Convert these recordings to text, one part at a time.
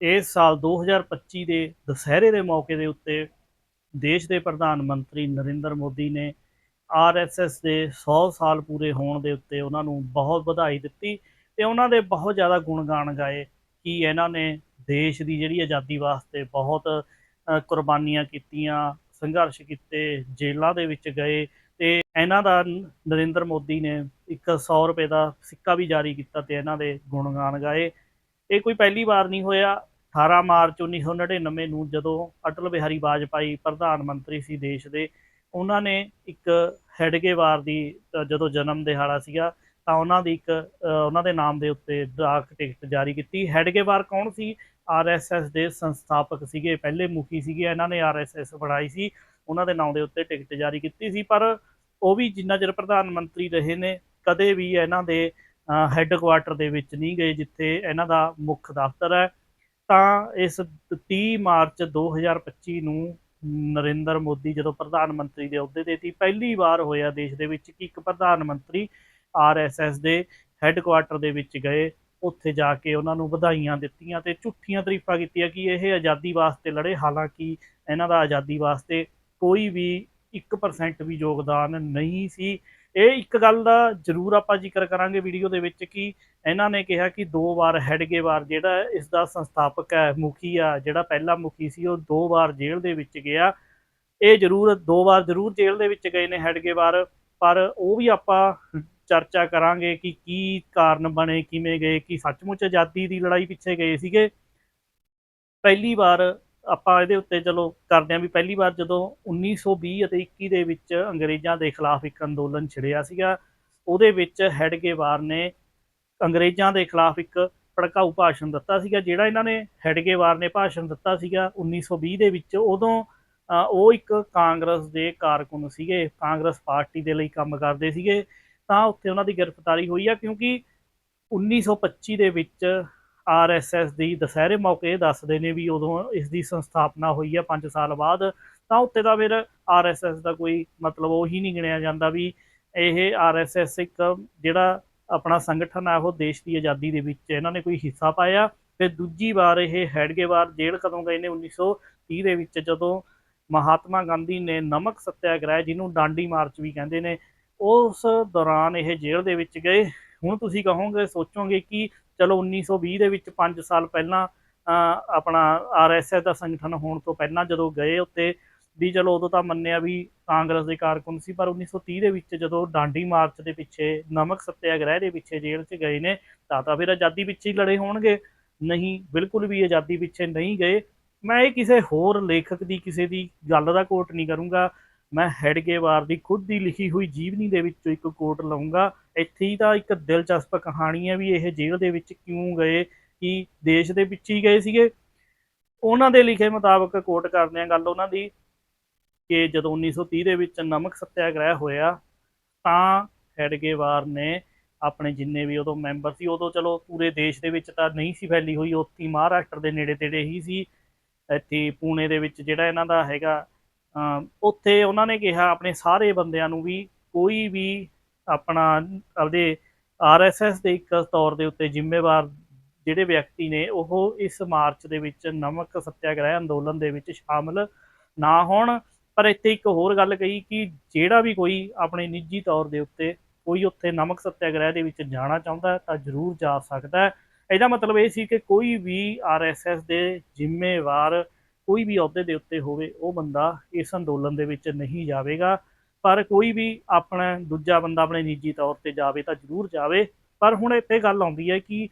ਇਸ ਸਾਲ 2025 ਦੇ ਦੁਸਹਿਰੇ ਦੇ ਮੌਕੇ ਦੇ ਉੱਤੇ ਦੇਸ਼ ਦੇ ਪ੍ਰਧਾਨ ਮੰਤਰੀ ਨਰਿੰਦਰ ਮੋਦੀ ਨੇ ਆਰਐਸਐਸ ਦੇ 100 ਸਾਲ ਪੂਰੇ ਹੋਣ ਦੇ ਉੱਤੇ ਉਹਨਾਂ ਨੂੰ ਬਹੁਤ ਵਧਾਈ ਦਿੱਤੀ ਤੇ ਉਹਨਾਂ ਦੇ ਬਹੁਤ ਜ਼ਿਆਦਾ ਗੁਣਗਾਨ ਗਾਏ ਕਿ ਇਹਨਾਂ ਨੇ ਦੇਸ਼ ਦੀ ਜਿਹੜੀ ਆਜ਼ਾਦੀ ਵਾਸਤੇ ਬਹੁਤ ਕੁਰਬਾਨੀਆਂ ਕੀਤੀਆਂ, ਸੰਘਰਸ਼ ਕੀਤੇ, ਜੇਲ੍ਹਾਂ ਦੇ ਵਿੱਚ ਗਏ ਤੇ ਇਹਨਾਂ ਦਾ ਨਰਿੰਦਰ ਮੋਦੀ ਨੇ ਇੱਕ 100 ਰੁਪਏ ਦਾ ਸਿੱਕਾ ਵੀ ਜਾਰੀ ਕੀਤਾ ਤੇ ਇਹਨਾਂ ਦੇ ਗੁਣਗਾਨ ਗਾਏ। ਇਹ ਕੋਈ ਪਹਿਲੀ ਵਾਰ ਨਹੀਂ ਹੋਇਆ। 18 ਮਾਰਚ 1999 ਨੂੰ ਜਦੋਂ ਅਟਲ ਬਿਹਾਰੀ ਵਾਜਪਾਈ ਪ੍ਰਧਾਨ ਮੰਤਰੀ ਸੀ ਦੇਸ਼ ਦੇ, ਉਹਨਾਂ ਨੇ ਇੱਕ ਹੈਡਗੇਵਾਰ ਦੀ ਜਦੋਂ ਜਨਮ ਦਿਹਾੜਾ ਸੀਗਾ, ਤਾਂ ਉਹਨਾਂ ਦੀ ਇੱਕ ਉਹਨਾਂ ਦੇ ਨਾਮ ਦੇ ਉੱਤੇ ਡਾਕ ਟਿਕਟ ਜਾਰੀ ਕੀਤੀ। ਹੈਡਗੇਵਾਰ ਕੌਣ ਸੀ? ਆਰਐਸਐਸ ਦੇ ਸੰਸਥਾਪਕ ਸੀਗੇ, ਪਹਿਲੇ ਮੁਖੀ ਸੀਗੇ, ਇਹਨਾਂ ਨੇ ਆਰਐਸਐਸ ਬਣਾਈ ਸੀ। ਉਹਨਾਂ ਦੇ ਨਾਮ ਦੇ ਉੱਤੇ ਟਿਕਟ ਜਾਰੀ ਕੀਤੀ ਸੀ। ਪਰ ਉਹ ਵੀ ਜਿੰਨਾ ਚਿਰ ਪ੍ਰਧਾਨ ਮੰਤਰੀ ਰਹੇ ਨੇ, ਕਦੇ ਵੀ ਇਹਨਾਂ ਦੇ ਹੈੱਡਕੁਆਟਰ ਦੇ ਵਿੱਚ ਨਹੀਂ ਗਏ, ਜਿੱਥੇ ਇਹਨਾਂ ਦਾ ਮੁੱਖ ਦਫ਼ਤਰ ਹੈ। ਤਾਂ ਇਸ 30 ਮਾਰਚ 2025 ਨੂੰ ਨਰਿੰਦਰ ਮੋਦੀ ਜਦੋਂ ਪ੍ਰਧਾਨ ਮੰਤਰੀ ਦੇ ਅਹੁਦੇ ਤੇ ਸੀ, ਪਹਿਲੀ ਵਾਰ ਹੋਇਆ ਦੇਸ਼ ਦੇ ਵਿੱਚ ਕਿ ਇੱਕ ਪ੍ਰਧਾਨ ਮੰਤਰੀ ਆਰਐਸਐਸ ਦੇ ਹੈੱਡਕੁਆਟਰ ਦੇ ਵਿੱਚ ਗਏ। ਉੱਥੇ ਜਾ ਕੇ ਉਹਨਾਂ ਨੂੰ ਵਧਾਈਆਂ ਦਿੱਤੀਆਂ ਤੇ ਝੂਠੀਆਂ ਤਾਰੀਫਾਂ ਕੀਤੀਆਂ ਕਿ ਇਹ ਆਜ਼ਾਦੀ ਵਾਸਤੇ ਲੜੇ। ਹਾਲਾਂਕਿ ਇਹਨਾਂ ਦਾ ਆਜ਼ਾਦੀ ਵਾਸਤੇ ਕੋਈ ਵੀ 1% ਵੀ ਯੋਗਦਾਨ ਨਹੀਂ ਸੀ। ਇਹ ਇੱਕ ਗੱਲ ਦਾ ਜ਼ਰੂਰ ਆਪਾਂ ਜ਼ਿਕਰ ਕਰਾਂਗੇ ਵੀਡੀਓ ਦੇ ਵਿੱਚ ਕਿ ਇਹਨਾਂ ਨੇ ਕਿਹਾ ਕਿ ਦੋ ਵਾਰ ਹੈਡਗੇਵਾਰ ਜਿਹੜਾ ਇਸ ਦਾ ਸੰਸਥਾਪਕ ਹੈ, ਮੁਖੀ ਆ, ਜਿਹੜਾ ਪਹਿਲਾ ਮੁਖੀ ਸੀ, ਉਹ ਦੋ ਵਾਰ ਜੇਲ੍ਹ ਦੇ ਵਿੱਚ ਗਿਆ। ਇਹ ਜ਼ਰੂਰ, ਦੋ ਵਾਰ ਜ਼ਰੂਰ ਜੇਲ੍ਹ ਦੇ ਵਿੱਚ ਗਏ ਨੇ ਹੈਡਗੇਵਾਰ, ਪਰ ਉਹ ਵੀ ਆਪਾਂ ਚਰਚਾ ਕਰਾਂਗੇ ਕਿ ਕੀ ਕਾਰਨ ਬਣੇ, ਕਿਵੇਂ ਗਏ, ਕਿ ਸੱਚਮੁੱਚ ਆਜ਼ਾਦੀ ਦੀ ਲੜਾਈ ਪਿੱਛੇ ਗਏ ਸੀਗੇ। ਪਹਿਲੀ ਵਾਰ ਆਪਾਂ ਇਹਦੇ ਉੱਤੇ ਚਲੋ ਕਰਦੇ ਹਾਂ ਵੀ ਪਹਿਲੀ ਵਾਰ ਜਦੋਂ 1920 ਅਤੇ 21 ਦੇ ਵਿੱਚ ਅੰਗਰੇਜ਼ਾਂ ਦੇ ਖਿਲਾਫ ਇੱਕ ਅੰਦੋਲਨ ਛਿੜਿਆ ਸੀਗਾ, ਉਹਦੇ ਵਿੱਚ ਹੈਡਗੇਵਾਰ ਨੇ ਅੰਗਰੇਜ਼ਾਂ ਦੇ ਖਿਲਾਫ ਇੱਕ ਭੜਕਾਊ ਭਾਸ਼ਣ ਦਿੱਤਾ ਸੀਗਾ, ਜਿਹੜਾ ਇਹਨਾਂ ਨੇ ਹੈਡਗੇਵਾਰ ਨੇ ਭਾਸ਼ਣ ਦਿੱਤਾ ਸੀਗਾ 1920 ਦੇ ਵਿੱਚ। ਉਦੋਂ ਉਹ ਇੱਕ ਕਾਂਗਰਸ ਦੇ ਕਾਰਕੁਨ ਸੀਗੇ, ਕਾਂਗਰਸ ਪਾਰਟੀ ਦੇ ਲਈ ਕੰਮ ਕਰਦੇ ਸੀਗੇ। ਤਾਂ ਉੱਥੇ ਉਹਨਾਂ ਦੀ ਗ੍ਰਿਫਤਾਰੀ ਹੋਈ ਆ ਕਿਉਂਕਿ 1925 ਦੇ ਵਿੱਚ ਆਰਐਸਐਸ ਦੀ ਦੁਸਹਿਰੇ ਮੌਕੇ ਦੱਸਦੇ ਨੇ ਵੀ ਉਦੋਂ ਇਸ ਦੀ ਸੰਸਥਾਪਨਾ ਹੋਈ ਹੈ 5 ਸਾਲ ਬਾਅਦ, ਤਾਂ ਉੱਤੇ ਦਾ ਫਿਰ ਆਰਐਸਐਸ ਦਾ ਕੋਈ ਮਤਲਬ ਉਹੀ ਨਹੀਂ ਗਿਣਿਆ ਜਾਂਦਾ ਵੀ ਇਹ ਆਰਐਸਐਸ ਇੱਕ ਜਿਹੜਾ ਆਪਣਾ ਸੰਗਠਨ ਆ, ਉਹ ਦੇਸ਼ ਦੀ ਆਜ਼ਾਦੀ ਦੇ ਵਿੱਚ ਇਹਨਾਂ ਨੇ ਕੋਈ ਹਿੱਸਾ ਪਾਇਆ। ਤੇ ਦੂਜੀ ਵਾਰ ਇਹ ਹੈਡਗੇਵਾਰ ਜੇਲ੍ਹ ਕਦੋਂ ਗਏ ਨੇ? 1930 ਦੇ ਵਿੱਚ ਜਦੋਂ ਮਹਾਤਮਾ ਗਾਂਧੀ ਨੇ ਨਮਕ ਸੱਤਿਆਗ੍ਰਹਿ, ਜਿਹਨੂੰ ਡਾਂਡੀ ਮਾਰਚ ਵੀ ਕਹਿੰਦੇ ਨੇ, ਉਸ ਦੌਰਾਨ ਇਹ ਜੇਲ੍ਹ ਦੇ ਵਿੱਚ ਗਏ। ਹੁਣ ਤੁਸੀਂ ਕਹੋਗੇ, ਸੋਚੋਗੇ ਕਿ ਚਲੋ 1920 ਦੇ ਵਿੱਚ 5 ਸਾਲ ਪਹਿਲਾਂ ਅਹ, ਆਪਣਾ ਆਰਐਸਐਸ ਦਾ ਸੰਗਠਨ ਹੋਣ ਤੋਂ ਪਹਿਲਾਂ ਜਦੋਂ ਗਏ ਉੱਤੇ ਵੀ ਚਲੋ ਉਦੋਂ ਤਾਂ ਮੰਨਿਆ ਵੀ ਕਾਂਗਰਸ ਦੇ ਕਾਰਕੁਨ ਸੀ ਪਰ 1930 ਦੇ ਵਿੱਚ ਜਦੋਂ ਡਾਂਡੀ ਮਾਰਚ ਦੇ ਪਿੱਛੇ ਨਮਕ ਸੱਤਿਆਗ੍ਰਹਿ ਦੇ ਪਿੱਛੇ ਜੇਲ੍ਹ 'ਚ ਗਏ ਨੇ ਤਾਂ ਤਾਂ ਫਿਰ ਆਜ਼ਾਦੀ ਪਿੱਛੇ ਹੀ ਲੜੇ ਹੋਣਗੇ। ਨਹੀਂ ਬਿਲਕੁਲ ਵੀ ਆਜ਼ਾਦੀ ਪਿੱਛੇ ਨਹੀਂ ਗਏ। ਮੈਂ ਇਹ ਕਿਸੇ ਹੋਰ ਲੇਖਕ ਦੀ ਕਿਸੇ ਦੀ ਗੱਲ ਦਾ ਕੋਟ ਨਹੀਂ ਕਰੂੰਗਾ। ਮੈਂ ਹੈਡਗੇਵਾਰ ਦੀ ਖੁਦ ਦੀ ਲਿਖੀ ਹੋਈ ਜੀਵਨੀ ਦੇ ਵਿੱਚੋਂ ਇੱਕ ਕੋਟ ਲਵਾਂਗਾ ਇੱਥੇ ਹੀ ਤਾਂ ਇੱਕ ਦਿਲਚਸਪ ਕਹਾਣੀ ਹੈ ਵੀ ਇਹ ਜੇਲ੍ਹ ਦੇ ਵਿੱਚ ਕਿਉਂ ਗਏ, ਕਿ ਦੇਸ਼ ਦੇ ਵਿੱਚ ਹੀ ਗਏ ਸੀਗੇ। ਉਹਨਾਂ ਦੇ ਲਿਖੇ ਮੁਤਾਬਕ ਕੋਟ ਕਰਦੇ ਆ ਗੱਲ ਉਹਨਾਂ ਦੀ, ਕਿ ਜਦੋਂ 1930 ਦੇ ਵਿੱਚ ਨਮਕ ਸੱਤਿਆਗ੍ਰਹਿ ਹੋਇਆ, ਤਾਂ ਹੈਡਗੇਵਾਰ ਨੇ ਆਪਣੇ ਜਿੰਨੇ ਵੀ ਉਦੋਂ ਮੈਂਬਰ ਸੀ, ਉਦੋਂ ਚਲੋ ਪੂਰੇ ਦੇਸ਼ ਦੇ ਵਿੱਚ ਤਾਂ ਨਹੀਂ ਸੀ ਫੈਲੀ ਹੋਈ, ਉੱਥੇ ਮਹਾਰਾਸ਼ਟਰ ਦੇ ਨੇੜੇ ਤੇੜੇ ਹੀ ਸੀ। ਇੱਥੇ ਪੂਨੇ ਦੇ ਵਿੱਚ ਜਿਹੜਾ ਇਹਨਾਂ ਦਾ ਹੈਗਾ ਉੱਥੇ ਉਹਨਾਂ ਨੇ ਕਿਹਾ ਆਪਣੇ ਸਾਰੇ ਬੰਦਿਆਂ ਨੂੰ ਵੀ ਕੋਈ ਵੀ ਆਪਣਾ ਆਪਦੇ ਆਰਐਸਐਸ ਦੇ ਇੱਕ ਤੌਰ ਦੇ ਉੱਤੇ ਜ਼ਿੰਮੇਵਾਰ ਜਿਹੜੇ ਵਿਅਕਤੀ ਨੇ, ਉਹ ਇਸ ਮਾਰਚ ਦੇ ਵਿੱਚ ਨਮਕ ਸੱਤਿਆਗ੍ਰਹਿ ਅੰਦੋਲਨ ਦੇ ਵਿੱਚ ਸ਼ਾਮਲ ਨਾ ਹੋਣ। ਪਰ ਇੱਥੇ ਇੱਕ ਹੋਰ ਗੱਲ ਕਹੀ ਕਿ ਜਿਹੜਾ ਵੀ ਕੋਈ ਆਪਣੇ ਨਿੱਜੀ ਤੌਰ ਦੇ ਉੱਤੇ ਕੋਈ ਉੱਥੇ ਨਮਕ ਸੱਤਿਆਗ੍ਰਹਿ ਦੇ ਵਿੱਚ ਜਾਣਾ ਚਾਹੁੰਦਾ ਤਾਂ ਜ਼ਰੂਰ ਜਾ ਸਕਦਾ ਹੈ। ਇਹਦਾ ਮਤਲਬ ਇਹ ਸੀ ਕਿ ਕੋਈ ਵੀ ਆਰਐਸਐਸ ਦੇ ਜ਼ਿੰਮੇਵਾਰ ਕੋਈ ਵੀ ਅਹੁਦੇ ਦੇ ਉੱਤੇ ਹੋਵੇ, ਉਹ ਬੰਦਾ ਇਸ ਅੰਦੋਲਨ ਦੇ ਵਿੱਚ ਨਹੀਂ ਜਾਵੇਗਾ। ਪਰ ਕੋਈ ਵੀ ਆਪਣਾ ਦੂਜਾ ਬੰਦਾ ਆਪਣੇ ਨਿੱਜੀ ਤੌਰ ਤੇ ਜਾਵੇ ਤਾਂ ਜ਼ਰੂਰ ਜਾਵੇ। ਪਰ ਹੁਣ ਇੱਥੇ ਗੱਲ ਆਉਂਦੀ ਹੈ ਕਿ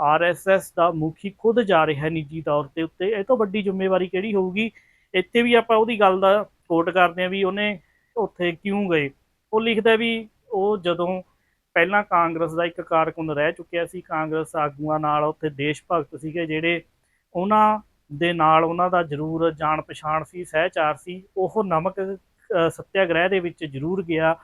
ਆਰਐਸਐਸ ਦਾ ਮੁਖੀ ਖੁਦ ਜਾ ਰਿਹਾ ਨਿੱਜੀ ਤੌਰ ਤੇ ਉੱਤੇ। ਇਹ ਤੋਂ ਵੱਡੀ ਜ਼ਿੰਮੇਵਾਰੀ ਕਿਹੜੀ ਹੋਊਗੀ? ਇੱਥੇ ਵੀ ਆਪਾਂ ਉਹਦੀ ਗੱਲ ਦਾ ਕੋਟ ਕਰਦੇ ਹਾਂ ਵੀ ਉਹਨੇ ਉੱਥੇ ਕਿਉਂ ਗਏ? ਉਹ ਲਿਖਦਾ ਵੀ ਉਹ ਜਦੋਂ ਪਹਿਲਾਂ ਕਾਂਗਰਸ ਦਾ ਇੱਕ ਕਾਰਕੁਨ ਰਹਿ ਚੁੱਕਿਆ ਸੀ, ਕਾਂਗਰਸ ਆਗੂਆਂ ਨਾਲ ਉੱਥੇ ਦੇਸ਼ ਭਗਤ ਸੀਗੇ ਜਿਹੜੇ ਉਹਨਾਂ ਦੇ ਨਾਲ ਉਹਨਾਂ ਦਾ ਜ਼ਰੂਰ ਜਾਣ ਪਛਾਣ ਸੀ, ਸਹਿਚਾਰ ਸੀ। ਉਹ ਨਮਕ ਸੱਤਿਆਗ੍ਰਹਿ ਦੇ ਵਿੱਚ ਜ਼ਰੂਰ ਗਿਆ,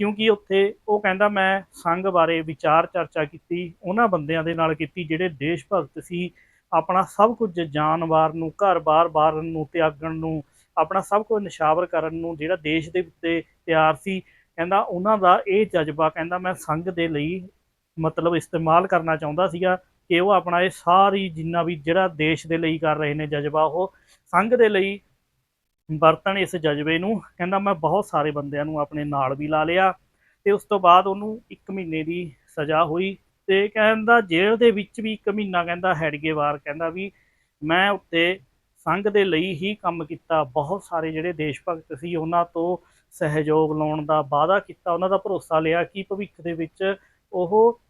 ਕਿਉਂਕਿ ਉੱਥੇ ਉਹ ਕਹਿੰਦਾ, ਮੈਂ ਸੰਘ ਬਾਰੇ ਵਿਚਾਰ ਚਰਚਾ ਕੀਤੀ, ਉਹਨਾਂ ਬੰਦਿਆਂ ਦੇ ਨਾਲ ਕੀਤੀ, ਜਿਹੜੇ ਦੇਸ਼ ਭਗਤ ਸੀ। ਆਪਣਾ ਸਭ ਕੁਝ ਜਾਨਵਾਰ ਨੂੰ ਘਰ-ਬਾਰ ਬਾਰਨ ਨੂੰ, ਤਿਆਗਣ ਨੂੰ, ਆਪਣਾ ਸਭ ਕੁਝ ਨਿਸ਼ਾਵਰ ਕਰਨ ਨੂੰ, ਜਿਹੜਾ ਦੇਸ਼ ਦੇ ਉੱਤੇ ਤਿਆਰ ਸੀ। ਕਹਿੰਦਾ, ਉਹਨਾਂ ਦਾ ਇਹ ਜਜ਼ਬਾ, ਕਹਿੰਦਾ, ਮੈਂ ਸੰਘ ਦੇ ਲਈ ਮਤਲਬ ਇਸਤੇਮਾਲ ਕਰਨਾ ਚਾਹੁੰਦਾ ਸੀਗਾ ਕਿ ਉਹ ਆਪਣਾ ਇਹ ਸਾਰੀ ਜਿੰਨਾ ਵੀ ਜਿਹੜਾ ਦੇਸ਼ ਦੇ ਲਈ ਕਰ ਰਹੇ ਨੇ ਜਜ਼ਬਾ, ਉਹ ਸੰਘ ਦੇ ਲਈ ਵਰਤਣ ਇਸ ਜਜ਼ਬੇ ਨੂੰ। ਕਹਿੰਦਾ, ਮੈਂ ਬਹੁਤ ਸਾਰੇ ਬੰਦਿਆਂ ਨੂੰ ਆਪਣੇ ਨਾਲ ਵੀ ਲਾ ਲਿਆ ਤੇ ਉਸ ਤੋਂ ਬਾਅਦ ਉਹਨੂੰ 1 ਮਹੀਨੇ ਦੀ ਸਜ਼ਾ ਹੋਈ ਤੇ ਕਹਿੰਦਾ, ਜੇਲ੍ਹ ਦੇ ਵਿੱਚ ਵੀ 1 ਮਹੀਨਾ ਕਹਿੰਦਾ ਹੈਡਗੇਵਾਰ ਕਹਿੰਦਾ ਵੀ ਮੈਂ ਉੱਤੇ ਸੰਘ ਦੇ ਲਈ ਹੀ ਕੰਮ ਕੀਤਾ। ਬਹੁਤ ਸਾਰੇ ਜਿਹੜੇ ਦੇਸ਼ ਭਗਤ ਸੀ, ਉਹਨਾਂ ਤੋਂ ਸਹਿਯੋਗ ਲਾਉਣ ਦਾ ਵਾਅਦਾ ਕੀਤਾ। ਉਹਨਾਂ ਦਾ ਭਰੋਸਾ ਲਿਆ ਕਿ ਭਵਿੱਖ ਦੇ ਵਿੱਚ ਉਹ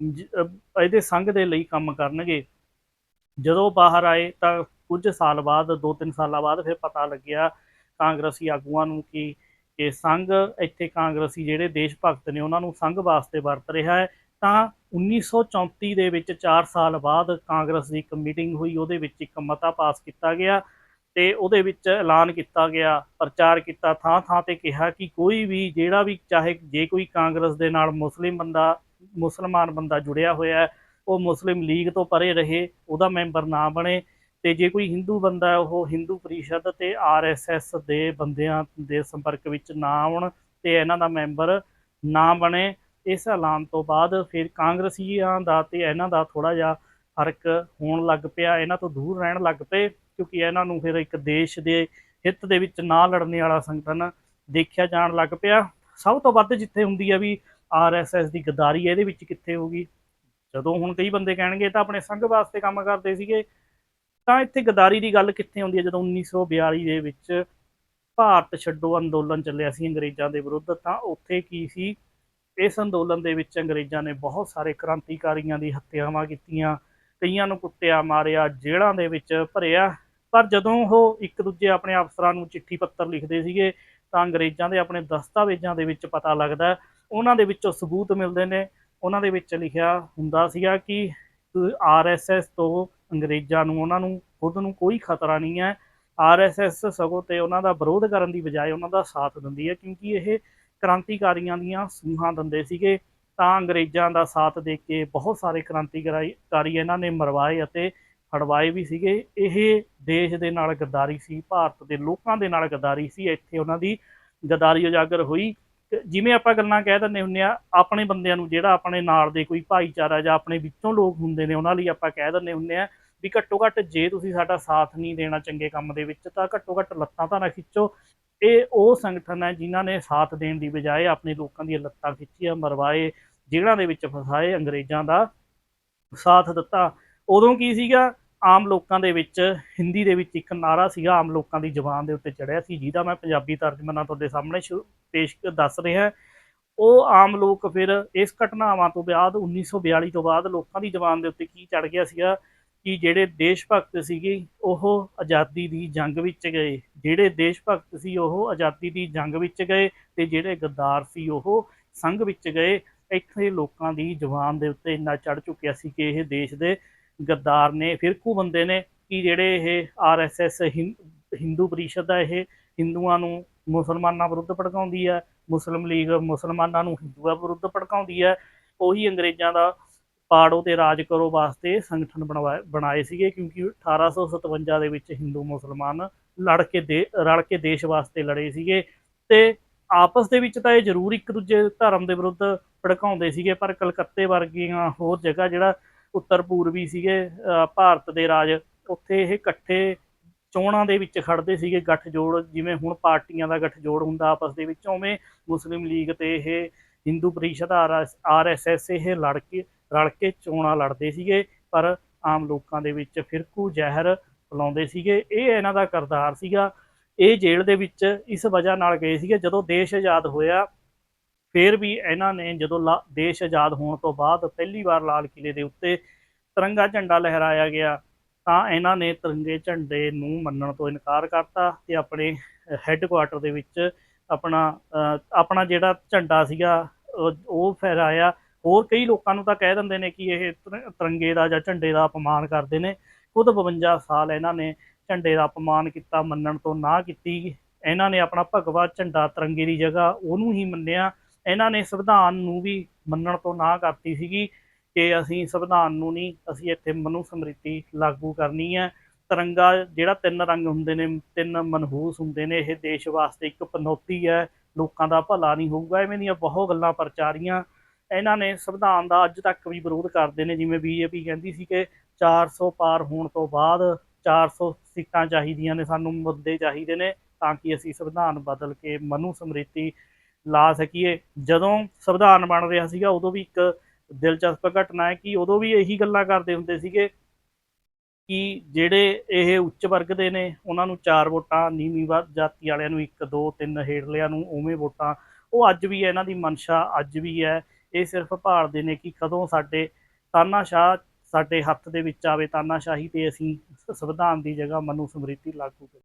ਇਹਦੇ ਸੰਘ ਦੇ ਲਈ ਕੰਮ ਕਰਨਗੇ। ਜਦੋਂ ਬਾਹਰ ਆਏ ਤਾਂ ਕੁਝ ਸਾਲ ਬਾਅਦ 2-3 ਸਾਲਾਂ ਬਾਅਦ ਫਿਰ ਪਤਾ ਲੱਗਿਆ ਕਾਂਗਰਸੀ ਆਗੂਆਂ ਨੂੰ ਕਿ ਕਿ ਸੰਘ, ਇੱਥੇ ਕਾਂਗਰਸੀ ਜਿਹੜੇ ਦੇਸ਼ ਭਗਤ ਨੇ ਉਹਨਾਂ ਨੂੰ ਸੰਘ ਵਾਸਤੇ ਵਰਤ ਰਿਹਾ ਹੈ। ਤਾਂ 1934 ਦੇ ਵਿੱਚ 4 ਸਾਲ ਬਾਅਦ ਕਾਂਗਰਸ ਦੀ ਇੱਕ ਮੀਟਿੰਗ ਹੋਈ, ਉਹਦੇ ਵਿੱਚ ਇੱਕ ਮਤਾ ਪਾਸ ਕੀਤਾ ਗਿਆ ਤੇ ਉਹਦੇ ਵਿੱਚ ਐਲਾਨ ਕੀਤਾ ਗਿਆ, ਪ੍ਰਚਾਰ ਕੀਤਾ ਥਾਂ ਥਾਂ ਤੇ ਕਿਹਾ ਕਿ ਕੋਈ ਵੀ ਜਿਹੜਾ ਵੀ ਚਾਹੇ ਜੇ ਕੋਈ ਕਾਂਗਰਸ ਦੇ ਨਾਲ ਮੁਸਲਿਮ ਬੰਦਾ, ਮੁਸਲਮਾਨ ਬੰਦਾ ਜੁੜਿਆ ਹੋਇਆ ਹੈ, ਉਹ ਮੁਸਲਿਮ ਲੀਗ ਤੋਂ ਪਰੇ ਰਹੇ, ਉਹਦਾ ਮੈਂਬਰ ਨਾ ਬਣੇ ਤੇ ਜੇ ਕੋਈ ਹਿੰਦੂ ਬੰਦਾ ਉਹ ਹਿੰਦੂ ਪਰਿਸ਼ਦ ਤੇ ਆਰਐਸਐਸ ਦੇ ਬੰਦਿਆਂ ਦੇ ਸੰਪਰਕ ਵਿੱਚ ਨਾ ਆਉਣ ਤੇ ਇਹਨਾਂ ਦਾ ਮੈਂਬਰ ਨਾ ਬਣੇ, ਇਸ ਐਲਾਨ ਤੋਂ ਬਾਅਦ ਫਿਰ ਕਾਂਗਰਸੀਆਂ ਦਾ ਤੇ ਇਹਨਾਂ ਦਾ ਥੋੜਾ ਜਿਹਾ ਫ਼ਰਕ ਹੋਣ ਲੱਗ ਪਿਆ, ਇਹਨਾਂ ਤੋਂ ਦੂਰ ਰਹਿਣ ਲੱਗ ਪਏ, ਕਿਉਂਕਿ ਇਹਨਾਂ ਨੂੰ ਫਿਰ ਇੱਕ ਦੇਸ਼ ਦੇ ਹਿੱਤ ਦੇ ਵਿੱਚ ਨਾ ਲੜਨੇ ਵਾਲਾ ਸੰਗਠਨ ਦੇਖਿਆ ਜਾਣ ਲੱਗ ਪਿਆ। ਸਭ ਤੋਂ ਵੱਧ ਜਿੱਥੇ ਹੁੰਦੀ ਹੈ ਵੀ ਆਰਐਸਐਸ ਦੀ ਗਦਾਰੀ ਇਹਦੇ ਵਿੱਚ ਕਿੱਥੇ ਹੋਗੀ ਜਦੋਂ ਹੁਣ ਕਈ ਬੰਦੇ ਕਹਿਣਗੇ ਤਾਂ ਆਪਣੇ ਸੰਘ ਵਾਸਤੇ ਕੰਮ ਕਰਦੇ ਸੀਗੇ ਤਾਂ ਇੱਥੇ ਗਦਾਰੀ ਦੀ ਗੱਲ ਕਿੱਥੇ ਆਉਂਦੀ ਹੈ? ਜਦੋਂ 1942 ਦੇ ਵਿੱਚ ਭਾਰਤ ਛੱਡੋ ਅੰਦੋਲਨ ਚੱਲਿਆ ਸੀ ਅੰਗਰੇਜ਼ਾਂ ਦੇ ਵਿਰੁੱਧ, ਤਾਂ ਉੱਥੇ ਕੀ ਸੀ? ਇਸ ਅੰਦੋਲਨ ਦੇ ਵਿੱਚ ਅੰਗਰੇਜ਼ਾਂ ਨੇ ਬਹੁਤ ਸਾਰੇ ਕ੍ਰਾਂਤੀਕਾਰੀਆਂ ਦੀ ਹੱਤਿਆਵਾਂ ਕੀਤੀਆਂ, ਕਈਆਂ ਨੂੰ ਕੁੱਟਿਆ, ਮਾਰਿਆ, ਜੇਲ੍ਹਾਂ ਦੇ ਵਿੱਚ ਭਰਿਆ। ਪਰ ਜਦੋਂ ਉਹ ਇੱਕ ਦੂਜੇ ਆਪਣੇ ਅਫਸਰਾਂ ਨੂੰ ਚਿੱਠੀ ਪੱਤਰ ਲਿਖਦੇ ਸੀਗੇ, ਤਾਂ ਅੰਗਰੇਜ਼ਾਂ ਦੇ ਆਪਣੇ ਦਸਤਾਵੇਜ਼ਾਂ ਦੇ ਵਿੱਚ ਪਤਾ ਲੱਗਦਾ, ਉਹਨਾਂ ਦੇ ਵਿੱਚੋਂ ਸਬੂਤ ਮਿਲਦੇ ਨੇ। ਉਹਨਾਂ ਦੇ ਵਿੱਚ ਲਿਖਿਆ ਹੁੰਦਾ ਸੀਗਾ ਕਿ ਆਰਐਸਐਸ ਤੋਂ ਅੰਗਰੇਜ਼ਾਂ ਨੂੰ, ਉਹਨਾਂ ਨੂੰ, ਖੁਦ ਨੂੰ ਕੋਈ ਖਤਰਾ ਨਹੀਂ ਹੈ। ਆਰਐਸਐਸ ਸਗੋਂ ਤੇ ਉਹਨਾਂ ਦਾ ਵਿਰੋਧ ਕਰਨ ਦੀ ਬਜਾਏ ਉਹਨਾਂ ਦਾ ਸਾਥ ਦਿੰਦੀ ਹੈ, ਕਿਉਂਕਿ ਇਹ ਕ੍ਰਾਂਤੀਕਾਰੀਆਂ ਦੀਆਂ ਸੂਹਾਂ ਦਿੰਦੇ ਸੀਗੇ। ਤਾਂ ਅੰਗਰੇਜ਼ਾਂ ਦਾ ਸਾਥ ਦੇ ਕੇ ਬਹੁਤ ਸਾਰੇ ਕ੍ਰਾਂਤੀਕਾਰੀ ਇਹਨਾਂ ਨੇ ਮਰਵਾਏ ਅਤੇ ਫੜਵਾਏ ਵੀ ਸੀਗੇ। ਇਹ ਦੇਸ਼ ਦੇ ਨਾਲ ਗੱਦਾਰੀ ਸੀ, ਭਾਰਤ ਦੇ ਲੋਕਾਂ ਦੇ ਨਾਲ ਗੱਦਾਰੀ ਸੀ। ਇੱਥੇ ਉਹਨਾਂ ਦੀ ਗੱਦਾਰੀ ਉਜਾਗਰ ਹੋਈ। ਜਿਵੇਂ ਆਪਾਂ ਗੱਲਾਂ ਕਹਿ ਦਿੰਦੇ ਹੁੰਦੇ ਆ, ਆਪਣੇ ਬੰਦਿਆਂ ਨੂੰ ਜਿਹੜਾ ਆਪਣੇ ਨਾਲ ਦੇ ਕੋਈ ਭਾਈਚਾਰਾ ਜਾਂ ਆਪਣੇ ਵਿੱਚੋਂ ਲੋਕ ਹੁੰਦੇ ਨੇ, ਉਹਨਾਂ ਲਈ ਆਪਾਂ ਕਹਿ ਦਿੰਦੇ ਹੁੰਦੇ ਆ ਵੀ ਘੱਟੋ ਘੱਟ ਜੇ ਤੁਸੀਂ ਸਾਡਾ ਸਾਥ ਨਹੀਂ ਦੇਣਾ ਚੰਗੇ ਕੰਮ ਦੇ ਵਿੱਚ, ਤਾਂ ਘੱਟੋ ਘੱਟ ਲੱਤਾਂ ਤਾਂ ਨਾ ਖਿੱਚੋ। ਇਹ ਉਹ ਸੰਗਠਨ ਹੈ ਜਿਨ੍ਹਾਂ ਨੇ ਸਾਥ ਦੇਣ ਦੀ ਬਜਾਏ ਆਪਣੇ ਲੋਕਾਂ ਦੀਆਂ ਲੱਤਾਂ ਖਿੱਚੀਆਂ, ਮਰਵਾਏ, ਜੇਲ੍ਹਾਂ ਦੇ ਵਿੱਚ ਫਸਾਏ, ਅੰਗਰੇਜ਼ਾਂ ਦਾ ਸਾਥ ਦਿੱਤਾ। ਉਦੋਂ ਕੀ ਸੀਗਾ? ਆਮ ਲੋਕਾਂ ਦੇ ਵਿੱਚ, ਹਿੰਦੀ ਦੇ ਵਿੱਚ ਇੱਕ ਨਾਰਾ ਸੀਗਾ, ਆਮ ਲੋਕਾਂ ਦੀ ਜ਼ੁਬਾਨ ਦੇ ਉੱਤੇ ਚੜਿਆ ਸੀ, ਜਿਹਦਾ ਮੈਂ ਪੰਜਾਬੀ ਤਰਜਮਾ ਨਾਲ ਤੁਹਾਡੇ ਸਾਹਮਣੇ ਸ਼ੁ- ਪੇਸ਼ ਦੱਸ ਰਿਹਾ। ਉਹ ਆਮ ਲੋਕ ਫਿਰ ਇਸ ਘਟਨਾਵਾਂ ਤੋਂ ਬਾਅਦ 1942 ਤੋਂ ਬਾਅਦ ਲੋਕਾਂ ਦੀ ਜ਼ੁਬਾਨ ਦੇ ਉੱਤੇ ਕੀ ਚੜ ਗਿਆ ਸੀਗਾ ਕਿ ਜਿਹੜੇ ਦੇਸ਼ ਭਗਤ ਸੀਗੇ, ਉਹ ਆਜ਼ਾਦੀ ਦੀ ਜੰਗ ਵਿੱਚ ਗਏ। ਜਿਹੜੇ ਦੇਸ਼ ਭਗਤ ਸੀ, ਉਹ ਆਜ਼ਾਦੀ ਦੀ ਜੰਗ ਵਿੱਚ ਗਏ ਤੇ ਜਿਹੜੇ ਗੱਦਾਰ ਸੀ, ਉਹ ਸੰਘ ਵਿੱਚ ਗਏ। ਇੱਥੇ ਲੋਕਾਂ ਦੀ ਜ਼ੁਬਾਨ ਦੇ ਉੱਤੇ ਇੰਨਾ ਚੜ ਚੁੱਕਿਆ ਸੀ ਕਿ ਇਹ ਦੇਸ਼ ਦੇ ਗੱਦਾਰ ਨੇ ਫਿਰਕੂ ਬੰਦੇ ਨੇ ਕਿ ਜਿਹੜੇ ਇਹ ਆਰਐਸਐਸ ਹਿੰਦੂ ਪਰਿਸ਼ਦ ਆ, ਇਹ ਹਿੰਦੂਆਂ ਨੂੰ ਮੁਸਲਮਾਨਾਂ ਵਿਰੁੱਧ ਭੜਕਾਉਂਦੀ ਹੈ ਮੁਸਲਿਮ ਲੀਗ ਮੁਸਲਮਾਨਾਂ ਨੂੰ ਹਿੰਦੂਆਂ ਵਿਰੁੱਧ ਭੜਕਾਉਂਦੀ ਹੈ ਉਹੀ ਅੰਗਰੇਜ਼ਾਂ ਦਾ ਪਾੜੋ ਤੇ ਰਾਜ ਕਰੋ ਵਾਸਤੇ ਸੰਗਠਨ ਬਣਵਾਏ ਬਣਾਏ ਸੀਗੇ, ਕਿਉਂਕਿ 1857 ਦੇ ਵਿੱਚ ਹਿੰਦੂ ਮੁਸਲਮਾਨ ਲੜ ਕੇ ਦੇ, ਰਲ ਕੇ ਦੇਸ਼ ਵਾਸਤੇ ਲੜੇ ਸੀਗੇ ਤੇ ਆਪਸ ਦੇ ਵਿੱਚ ਤਾਂ ਇਹ ਜ਼ਰੂਰ ਇੱਕ ਦੂਜੇ ਧਰਮ ਦੇ ਵਿਰੁੱਧ ਭੜਕਾਉਂਦੇ ਸੀਗੇ, ਪਰ ਕਲਕੱਤੇ ਵਰਗੀਆਂ ਹੋਰ ਜਗ੍ਹਾ ਜਿਹੜਾ ਉੱਤਰ ਪੂਰਬੀ ਸੀਗੇ ਭਾਰਤ ਦੇ ਰਾਜ, ਉੱਥੇ ਇਹ ਇਕੱਠੇ ਚੋਣਾਂ ਦੇ ਵਿੱਚ ਖੜਦੇ ਸੀਗੇ ਗੱਠਜੋੜ, ਜਿਵੇਂ ਹੁਣ ਪਾਰਟੀਆਂ ਦਾ ਗੱਠਜੋੜ ਹੁੰਦਾ ਆਪਸ ਦੇ ਵਿੱਚ, ਉਵੇਂ ਮੁਸਲਿਮ ਲੀਗ ਤੇ ਇਹ ਹਿੰਦੂ ਪਰਿਸ਼ਦ ਆਰਐਸਐਸ ਇਹ ਲੜ ਕੇ, ਰਲ ਕੇ ਚੋਣਾਂ ਲੜਦੇ ਸੀਗੇ, ਪਰ ਆਮ ਲੋਕਾਂ ਦੇ ਵਿੱਚ ਫਿਰਕੂ, ਜ਼ਹਿਰ ਫੈਲਾਉਂਦੇ ਸੀਗੇ। ਇਹ ਇਹਨਾਂ ਦਾ ਕਰਤਾਰ ਸੀਗਾ। ਇਹ ਜੇਲ੍ਹ ਦੇ ਵਿੱਚ ਇਸ ਵਜ੍ਹਾ ਨਾਲ ਗਏ ਸੀਗੇ, ਜਦੋਂ ਦੇਸ਼ ਆਜ਼ਾਦ ਹੋਇਆ ਫਿਰ ਵੀ ਇਹਨਾਂ ਨੇ ਜਦੋਂ ਲਾ- ਦੇਸ਼ ਆਜ਼ਾਦ ਹੋਣ ਤੋਂ ਬਾਅਦ ਪਹਿਲੀ ਵਾਰ ਲਾਲ ਕਿਲੇ ਦੇ ਉੱਤੇ ਤਿਰੰਗਾ ਝੰਡਾ ਲਹਿਰਾਇਆ ਗਿਆ, ਤਾਂ ਇਹਨਾਂ ਨੇ ਤਿਰੰਗੇ ਝੰਡੇ ਨੂੰ ਮੰਨਣ ਤੋਂ ਇਨਕਾਰ ਕਰਤਾ ਤੇ ਆਪਣੇ ਹੈੱਡਕੁਆਟਰ ਦੇ ਵਿੱਚ ਆਪਣਾ ਆਪਣਾ ਜਿਹੜਾ ਝੰਡਾ ਸੀਗਾ, ਉਹ- ਫਹਿਰਾਇਆ। ਹੋਰ ਕਈ ਲੋਕਾਂ ਨੂੰ ਤਾਂ ਕਹਿ ਦਿੰਦੇ ਨੇ ਕਿ ਇਹ ਤਿਰ- ਤਿਰੰਗੇ ਦਾ ਜਾਂ ਝੰਡੇ ਦਾ ਅਪਮਾਨ ਕਰਦੇ ਨੇ। ਖੁਦ 52 ਸਾਲ ਇਹਨਾਂ ਨੇ ਝੰਡੇ ਦਾ ਅਪਮਾਨ ਕੀਤਾ, ਮੰਨਣ ਤੋਂ ਨਾ ਕੀਤੀ। ਇਹਨਾਂ ਨੇ ਆਪਣਾ ਭਗਵਾ ਝੰਡਾ ਤਿਰੰਗੇ ਦੀ ਜਗ੍ਹਾ ਉਹਨੂੰ ਹੀ ਮੰਨਿਆ। ਇਹਨਾਂ ਨੇ ਸੰਵਿਧਾਨ ਨੂੰ ਵੀ ਮੰਨਣ ਤੋਂ ਨਾ ਕਰਤੀ ਸੀਗੀ ਕਿ ਅਸੀਂ ਸੰਵਿਧਾਨ ਨੂੰ ਨਹੀਂ, ਅਸੀਂ ਇੱਥੇ ਮਨੂ ਸਮ੍ਰਿਤੀ ਲਾਗੂ ਕਰਨੀ ਹੈ। ਤਿਰੰਗਾ ਜਿਹੜਾ ਤਿੰਨ ਰੰਗ ਹੁੰਦੇ ਨੇ, ਤਿੰਨ ਮਨਹੂਸ ਹੁੰਦੇ ਨੇ, ਇਹ ਦੇਸ਼ ਵਾਸਤੇ ਇੱਕ ਪਨੌਤੀ ਹੈ, ਲੋਕਾਂ ਦਾ ਭਲਾ ਨਹੀਂ ਹੋਊਗਾ ਐਵੇਂ ਦੀਆਂ ਬਹੁਤ ਗੱਲਾਂ ਪ੍ਰਚਾਰੀਆਂ ਇਹਨਾਂ ਨੇ ਸੰਵਿਧਾਨ ਦਾ ਅੱਜ ਤੱਕ ਵੀ ਵਿਰੋਧ ਕਰਦੇ ਨੇ, ਜਿਵੇਂ ਬੀਜੇਪੀ ਕਹਿੰਦੀ ਸੀ ਕਿ 400 ਪਾਰ ਹੋਣ ਤੋਂ ਬਾਅਦ 400 ਸੀਟਾਂ ਚਾਹੀਦੀਆਂ ਨੇ, ਸਾਨੂੰ ਮੁੱਦੇ ਚਾਹੀਦੇ ਨੇ ਤਾਂ ਕਿ ਅਸੀਂ ਸੰਵਿਧਾਨ ਬਦਲ ਕੇ ਮਨੂ ਸਮ੍ਰਿਤੀ ਲਾ ਸਕੀਏ। ਜਦੋਂ ਸੰਵਿਧਾਨ ਬਣ ਰਿਹਾ ਸੀਗਾ, ਉਦੋਂ ਵੀ ਇੱਕ ਦਿਲਚਸਪ ਘਟਨਾ ਹੈ ਕਿ ਉਦੋਂ ਵੀ ਇਹੀ ਗੱਲਾਂ ਕਰਦੇ ਹੁੰਦੇ ਸੀਗੇ ਕਿ ਜਿਹੜੇ ਇਹ ਉੱਚ ਵਰਗ ਦੇ ਨੇ, ਉਹਨਾਂ ਨੂੰ 4 ਵੋਟਾਂ, ਨੀਵੀਂ ਵਰ- ਜਾਤੀ ਵਾਲਿਆਂ ਨੂੰ 1 2 3 ਹੇਠਲਿਆਂ ਨੂੰ ਉਵੇਂ ਵੋਟਾਂ। ਉਹ ਅੱਜ ਵੀ ਹੈ, ਇਹਨਾਂ ਦੀ ਮਨਸ਼ਾ ਅੱਜ ਵੀ ਹੈ। ਇਹ ਸਿਰਫ ਭਾਲਦੇ ਨੇ ਕਿ ਕਦੋਂ ਸਾਡੇ ਤਾਨਾਸ਼ਾਹ ਸਾਡੇ ਹੱਥ ਦੇ ਵਿੱਚ ਆਵੇ, ਤਾਨਾਸ਼ਾਹੀ ਤੇ ਅਸੀਂ ਸੰਵਿਧਾਨ ਦੀ ਜਗ੍ਹਾ ਮਨੂ ਸਮ੍ਰਿਤੀ ਲਾਗੂ ਕਰੀਏ।